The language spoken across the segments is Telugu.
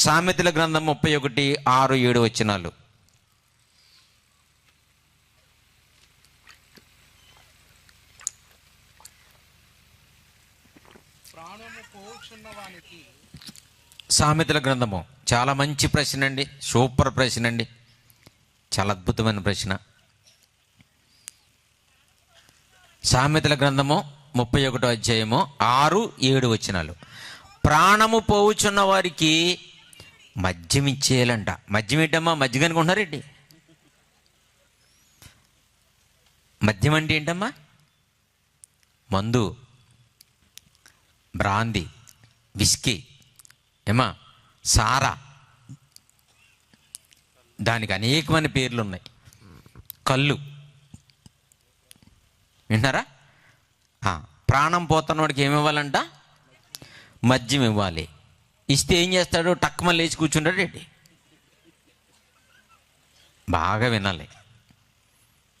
సామెతల గ్రంథం ముప్పై ఒకటి ఆరు ఏడు వచ్చినాలు సామెతల గ్రంథము. చాలా మంచి ప్రశ్న అండి. సూపర్ ప్రశ్న అండి. చాలా అద్భుతమైన ప్రశ్న. సామెతల గ్రంథము ముప్పై ఒకటో అధ్యాయము ఆరు ఏడు వచనాలు. ప్రాణము పోవుచున్న వారికి మద్యం ఇచ్చేయాలంట. మద్యం ఏంటమ్మా? మజ్జిగ అనుకుంటున్నారేంటి మద్యం అంటే ఏంటమ్మా? మందు బ్రాంది విస్కీ ఏమా సారా. దానికి అనేకమైన పేర్లు ఉన్నాయి కళ్ళు వింటారా ప్రాణం పోతున్నవాడికి ఏమి ఇవ్వాలంట మద్యం ఇవ్వాలి. ఇస్తే ఏం చేస్తాడు? టక్మ లేచి కూర్చుంటాడు ఏంటి బాగా వినాలి.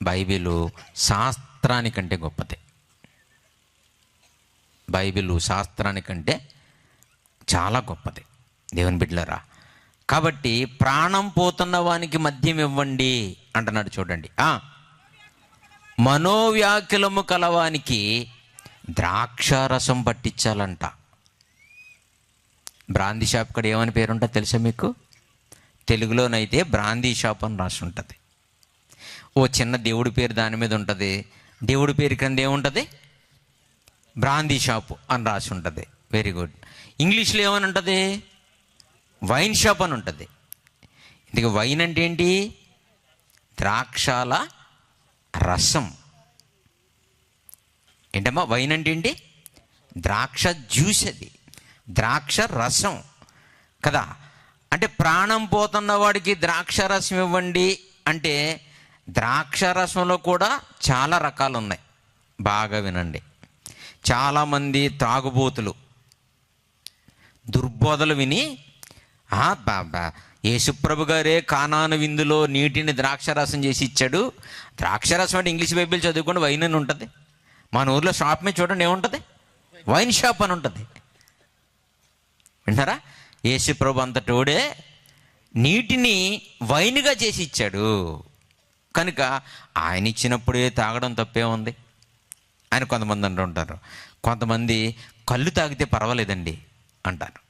బైబిలు శాస్త్రానికంటే గొప్పది. బైబిలు శాస్త్రానికంటే చాలా గొప్పది. దేవుని బిడ్డలరా కాబట్టి ప్రాణం పోతున్న వానికి మద్యం ఇవ్వండి అంటున్నాడు చూడండి. మనోవ్యాకులము కలవానికి ద్రాక్షారసం పట్టించాలంట. బ్రాందీ షాప్ ఇక్కడ ఏమని ఉంటుంది తెలుసా మీకు? తెలుగులోనైతే బ్రాందీ షాప్ అని రాసి ఉంటుంది ఓ చిన్న దేవుడి పేరు దాని మీద ఉంటుంది. దేవుడి పేరు క్రింద ఏముంటుంది? బ్రాందీ షాప్ అని రాసి ఉంటుంది వెరీ గుడ్ ఇంగ్లీష్లో ఏమని ఉంటుంది? వైన్ షాప్ అని ఉంటుంది. ఇందుకు వైన్ అంటే ఏంటి? ద్రాక్షాల రసం. ఏంటమ్మా? వైన్ అంటే ఏంటి? ద్రాక్ష జ్యూస్ అది. ద్రాక్ష రసం. కదా? అంటే ప్రాణం పోతున్న వాడికి ద్రాక్ష రసం ఇవ్వండి అంటే ద్రాక్ష రసంలో కూడా చాలా రకాలు ఉన్నాయి బాగా వినండి. చాలామంది త్రాగుబోతులు దుర్బోధలు విని బాబా యేసుప్రభు గారే కానాను విందులో నీటిని ద్రాక్షరసం చేసి ఇచ్చాడు. ద్రాక్షరసం అంటే ఇంగ్లీష్ బైబిల్ చదువుకోండి వైన్ అని ఉంటుంది. మన ఊర్లో షాప్ మీద చూడండి ఏముంటుంది? వైన్ షాప్ అని ఉంటుంది. వింటారా? యేసుప్రభు అంతటోడే నీటిని వైన్గా చేసి ఇచ్చాడు. కనుక ఆయన ఇచ్చినప్పుడే తాగడం తప్పే ఉంది. ఆయన కొంతమంది అంటూ ఉంటారు. కొంతమంది కళ్ళు తాగితే పర్వాలేదండి అంటారు.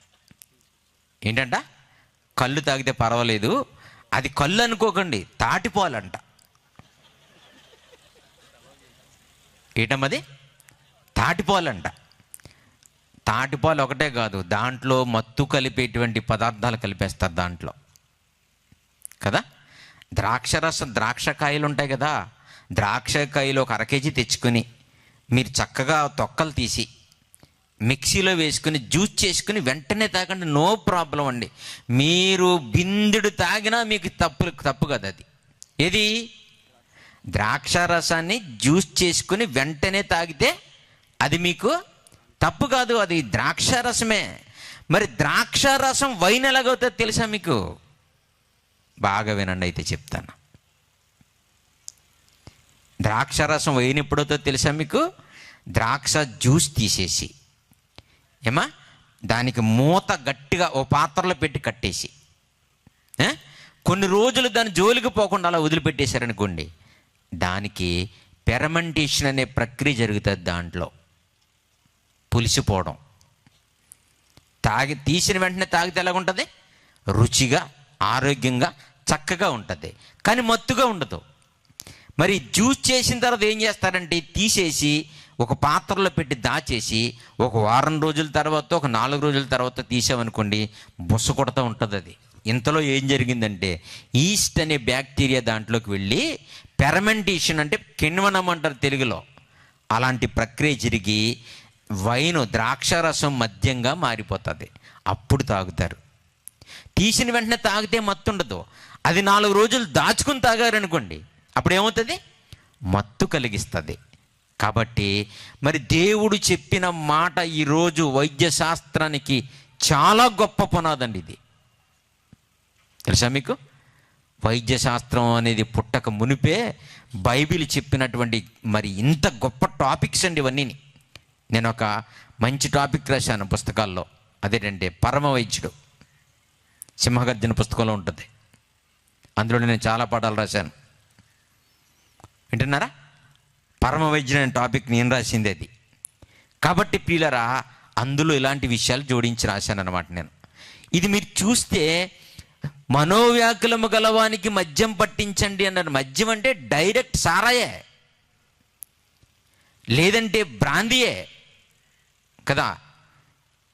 ఏంటంట? కళ్ళు తాగితే పర్వాలేదు. అది కళ్ళు అనుకోకండి తాటిపోవాలంట. ఏటమ్మది? తాటిపోవాలంట. తాటిపాలు ఒకటే కాదు దాంట్లో మత్తు కలిపేటువంటి పదార్థాలు కలిపేస్తారు దాంట్లో. కదా? ద్రాక్షరసం ద్రాక్షకాయలు ఉంటాయి కదా? ద్రాక్షకాయలు ఒక అర కేజీ తెచ్చుకొని మీరు చక్కగా తొక్కలు తీసి మిక్సీలో వేసుకుని జ్యూస్ చేసుకుని వెంటనే తాగండి నో ప్రాబ్లం అండి. మీరు బిందుడు తాగినా మీకు తప్పు తప్పు కదా అది. ఏది? ద్రాక్ష రసాన్ని జ్యూస్ చేసుకుని వెంటనే తాగితే అది మీకు తప్పు కాదు అది ద్రాక్ష రసమే మరి ద్రాక్ష రసం వైన్ ఎలాగవుతుందో తెలుసా మీకు? బాగా వినండి అయితే చెప్తాను. ద్రాక్ష రసం వైన్ ఎప్పుడవుతుందో తెలుసా మీకు? ద్రాక్ష జ్యూస్ తీసేసి ఏమా? దానికి మూత గట్టిగా ఓ పాత్రలో పెట్టి కట్టేసి కొన్ని రోజులు దాని జోలికి పోకుండా అలా వదిలిపెట్టేశారనుకోండి దానికి పెరమెంటేషన్ అనే ప్రక్రియ జరుగుతుంది దాంట్లో. పులిసిపోవడం. తాగి తీసిన వెంటనే తాగితే ఎలాగుంటుంది? రుచిగా ఆరోగ్యంగా చక్కగా ఉంటుంది. కానీ మత్తుగా ఉండదు. మరి జ్యూస్ చేసిన తర్వాత ఏం చేస్తారంటే తీసేసి ఒక పాత్రలో పెట్టి దాచేసి ఒక వారం రోజుల తర్వాత ఒక నాలుగు రోజుల తర్వాత తీసామనుకోండి బుస కొడతా ఉంటుంది అది. ఇంతలో ఏం జరిగిందంటే ఈస్ట్ అనే బ్యాక్టీరియా దాంట్లోకి వెళ్ళి పెరమెంటేషన్ అంటే కిణ్వనం అంటారు తెలుగులో. అలాంటి ప్రక్రియ జరిగి వైన్ ద్రాక్షరసం మద్యంగా మారిపోతుంది. అప్పుడు తాగుతారు. తీసిన వెంటనే తాగితే మత్తుండదు. అది నాలుగు రోజులు దాచుకుని తాగారనుకోండి అప్పుడు ఏమవుతుంది మత్తు కలిగిస్తుంది. కాబట్టి మరి దేవుడు చెప్పిన మాట ఈరోజు వైద్య శాస్త్రానికి చాలా గొప్ప పునాదండి ఇది. తెలుసా మీకు? వైద్య శాస్త్రం అనేది పుట్టక మునిపే బైబిల్ చెప్పినటువంటి మరి ఇంత గొప్ప టాపిక్స్ అండి ఇవన్నీ నేను ఒక మంచి టాపిక్ రాశాను పుస్తకాల్లో. అదేంటంటే పరమ వైద్యుడు. సింహగర్జన పుస్తకంలో ఉంటుంది. అందులో నేను చాలా పాఠాలు రాశాను. వింటున్నారా? పరమ వైద్యుడు అనే టాపిక్ నేను రాసింది అది. కాబట్టి ప్రియులరా అందులో ఇలాంటి విషయాలు జోడించి రాశాను అనమాట నేను. ఇది మీరు చూస్తే మనోవ్యాకులము గలవానికి మద్యం పట్టించండి అన్నారు మద్యం అంటే డైరెక్ట్ సారాయే. లేదంటే బ్రాందియే. కదా?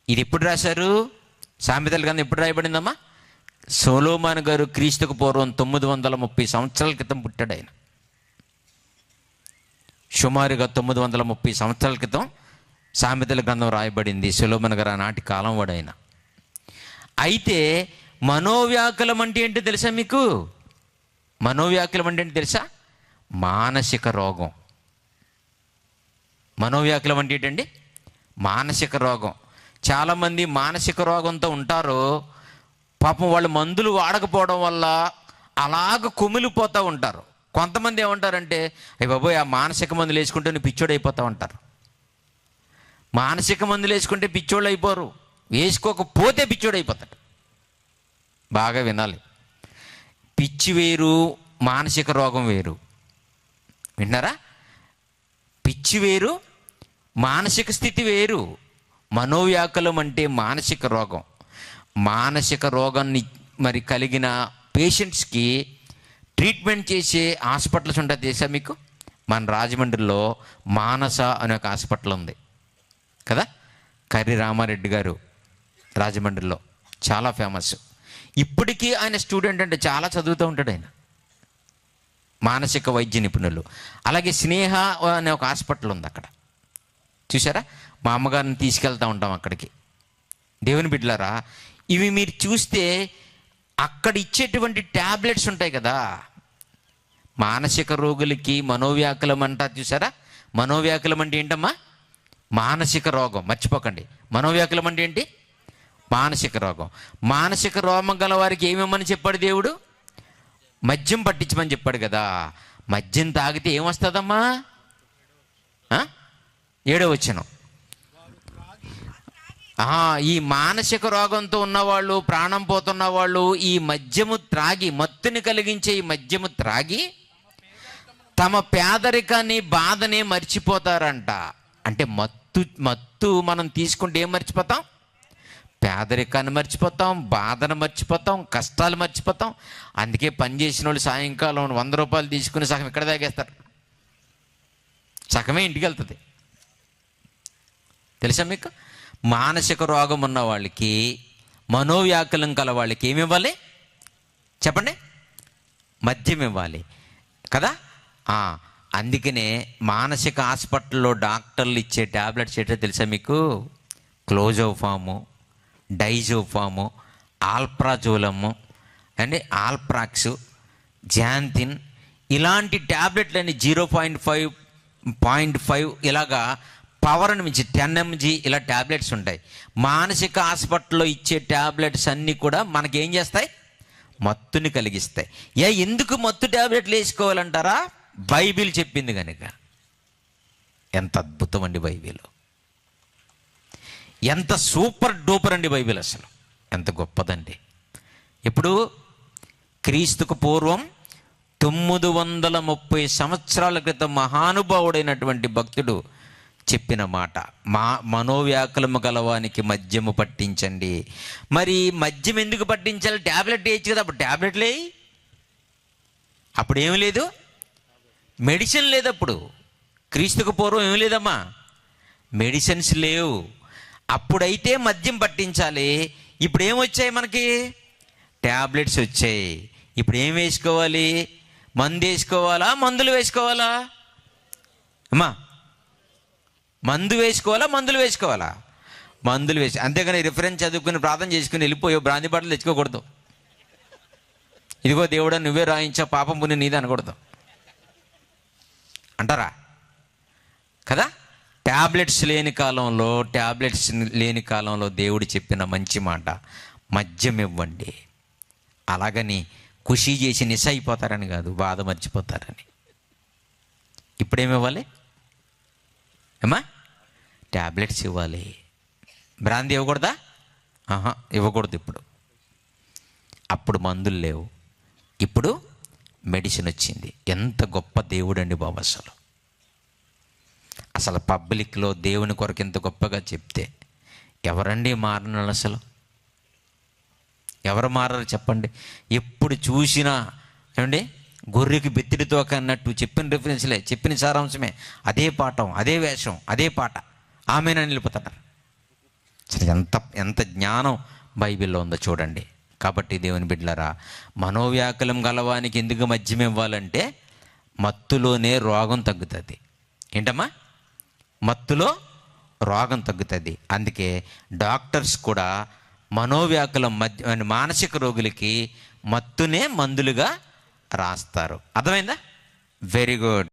ఇది ఎప్పుడు రాశారు? సామెతల గ్రంథం ఎప్పుడు రాయబడిందమ్మా? సోలోమాన్ గారు క్రీస్తుకు పూర్వం తొమ్మిది వందల ముప్పై సంవత్సరాల క్రితం పుట్టాడు ఆయన. సుమారుగా తొమ్మిది వందల ముప్పై సంవత్సరాల క్రితం సామెతల గ్రంథం రాయబడింది. సొలోమన్ గారు ఆనాటి కాలం వాడు ఆయన. అయితే మనోవ్యాకులం అంటే ఏంటో తెలుసా మీకు? మనోవ్యాకులం అంటే ఏంటి తెలుసా? మానసిక రోగం. మనోవ్యాకులం అంటే ఏంటండి? మానసిక రోగం. చాలామంది మానసిక రోగంతో ఉంటారు. పాపం వాళ్ళు మందులు వాడకపోవడం వల్ల అలాగ కుమిలిపోతూ ఉంటారు. కొంతమంది ఏమంటారంటే అయ్యి బాబోయ్ ఆ మానసిక మందులు వేసుకుంటే నువ్వు పిచ్చోడు అయిపోతా ఉంటారు. మానసిక మందులు వేసుకుంటే పిచ్చోళ్ళు అయిపోరు. వేసుకోకపోతే పిచ్చోడు అయిపోతాడు. బాగా వినాలి. పిచ్చి వేరు మానసిక రోగం వేరు. విన్నారా పిచ్చి వేరు మానసిక స్థితి వేరు. మనోవ్యాకులం అంటే మానసిక రోగం. మానసిక రోగాన్ని మరి కలిగిన పేషెంట్స్కి ట్రీట్మెంట్ చేసే హాస్పిటల్స్ ఉంటుంది తెలుసా మీకు? మన రాజమండ్రిలో మానస అనే ఒక హాస్పిటల్ ఉంది. కదా? కర్రి రామారెడ్డి గారు రాజమండ్రిలో. చాలా ఫేమస్. ఇప్పటికీ ఆయన స్టూడెంట్ అంటే చాలా చదువుతూ ఉంటాడు ఆయన. మానసిక వైద్య నిపుణులు. అలాగే స్నేహ అనే ఒక హాస్పిటల్ ఉంది అక్కడ. చూసారా మా అమ్మగారిని తీసుకెళ్తా ఉంటాం అక్కడికి. దేవుని బిడ్డలారా ఇవి మీరు చూస్తే అక్కడ ఇచ్చేటువంటి ట్యాబ్లెట్స్ ఉంటాయి కదా. మానసిక రోగులకి మనోవ్యాకులం అంటారు చూసారా మనోవ్యాకులం అంటే ఏంటమ్మా? మానసిక రోగం. మర్చిపోకండి. మనోవ్యాకులం అంటే ఏంటి? మానసిక రోగం. మానసిక రోగం గల వారికి ఏమేమని చెప్పాడు దేవుడు? మద్యం పట్టించమని చెప్పాడు కదా. మద్యం తాగితే ఏమొస్తుందమ్మా ఏడో వచ్చిన ఈ మానసిక రోగంతో ఉన్నవాళ్ళు ప్రాణం పోతున్న వాళ్ళు ఈ మద్యము త్రాగి మత్తుని కలిగించే ఈ మద్యము త్రాగి తమ పేదరికాన్ని బాధనే మర్చిపోతారంట. అంటే మత్తు మత్తు మనం తీసుకుంటే ఏం మర్చిపోతాం? పేదరికాన్ని మర్చిపోతాం బాధను మర్చిపోతాం కష్టాలు మర్చిపోతాం. అందుకే పని చేసిన వాళ్ళు సాయంకాలం వంద రూపాయలు తీసుకుని సగం ఇక్కడ తాగేస్తారు సగమే ఇంటికి వెళ్తుంది. తెలుసా మీకు? మానసిక రోగం ఉన్న వాళ్ళకి మనోవ్యాకులం కల వాళ్ళకి ఏమి ఇవ్వాలి చెప్పండి. మద్యం ఇవ్వాలి. కదా? అందుకనే మానసిక హాస్పిటల్లో డాక్టర్లు ఇచ్చే ట్యాబ్లెట్స్ ఏంటో తెలుసా మీకు? క్లోజోఫాము డైజోఫాము ఆల్ప్రాజోలము అండి ఆల్ప్రాక్స్ జాంతిన్ ఇలాంటి ట్యాబ్లెట్లని zero point five point five ఇలాగా పవర్ని మించి టెన్ ఎంజీ ఇలా ట్యాబ్లెట్స్ ఉంటాయి. మానసిక హాస్పిటల్లో ఇచ్చే ట్యాబ్లెట్స్ అన్నీ కూడా మనకి ఏం చేస్తాయి? మత్తుని కలిగిస్తాయి. ఏ ఎందుకు మత్తు ట్యాబ్లెట్లు వేసుకోవాలంటారా? బైబిల్ చెప్పింది కనుక ఎంత అద్భుతం అండి బైబిల్. ఎంత సూపర్ డూపర్ అండి బైబిల్ అసలు. ఎంత గొప్పదండి. ఇప్పుడు క్రీస్తుకు పూర్వం తొమ్మిది వందల ముప్పై సంవత్సరాల క్రితం మహానుభావుడైనటువంటి భక్తుడు చెప్పిన మాట. మా మనోవ్యాకులము గలవానికి మద్యము పట్టించండి. మరి మద్యం ఎందుకు పట్టించాలి? ట్యాబ్లెట్ వేయచ్చు కదా అప్పుడు ట్యాబ్లెట్లే అప్పుడు ఏమి లేదు? మెడిసిన్ లేదు అప్పుడు. క్రీస్తుకు పూర్వం ఏమి లేదమ్మా? మెడిసిన్స్ లేవు. అప్పుడైతే మద్యం పట్టించాలి. ఇప్పుడు ఏం వచ్చాయి మనకి? ట్యాబ్లెట్స్ వచ్చాయి. ఇప్పుడు ఏం వేసుకోవాలి? మందు వేసుకోవాలా? మందులు వేసుకోవాలా? అమ్మా మందు వేసుకోవాలా మందులు వేసుకోవాలా? మందులు వేసి అంతేగాని రిఫరెన్స్ చదువుకుని ప్రార్థన చేసుకుని వెళ్ళిపోయి బ్రాంతి బట్టలు తెచ్చుకోకూడదు. ఇదిగో దేవుడా నువ్వే రాయించా పాపం పుణ్యం నీది అనకూడదు. అంటారా? కదా? ట్యాబ్లెట్స్ లేని కాలంలో ట్యాబ్లెట్స్ లేని కాలంలో దేవుడు చెప్పిన మంచి మాట మద్యం ఇవ్వండి. అలాగని ఖుషి చేసి నిశ అయిపోతారని కాదు బాధ మర్చిపోతారని. ఇప్పుడేమివ్వాలి ఏమా ట్యాబ్లెట్స్ ఇవ్వాలి. బ్రాంది ఇవ్వకూడదా? ఆహా ఇవ్వకూడదు ఇప్పుడు. అప్పుడు మందులు లేవు. ఇప్పుడు మెడిసిన్ వచ్చింది. ఎంత గొప్ప దేవుడండి బాబు అసలు. అసలు పబ్లిక్లో దేవుని కొరకు ఎంత గొప్పగా చెప్తే. ఎవరండి మారిన అసలు? ఎవరు మారారు చెప్పండి. ఎప్పుడు చూసినా ఏమండి? గొర్రెకి బెత్తిడితో అన్నట్టు చెప్పిన రిఫరెన్స్లే చెప్పిన సారాంశమే. అదే పాఠం అదే వేషం అదే పాట. ఆమెనని నిలుపుతున్నారు సరే ఎంత ఎంత జ్ఞానం బైబిల్లో ఉందో చూడండి. కాబట్టి దేవుని బిడ్డలరా మనోవ్యాకులం గలవానికి ఎందుకు మద్యం ఇవ్వాలంటే మత్తులోనే రోగం తగ్గుతుంది. ఏంటమ్మా? మత్తులో రోగం తగ్గుతుంది. అందుకే డాక్టర్స్ కూడా మనోవ్యాకులం మధ్య మానసిక రోగులకి మత్తునే మందులుగా రాస్తారు. అర్థమైందా? Very good.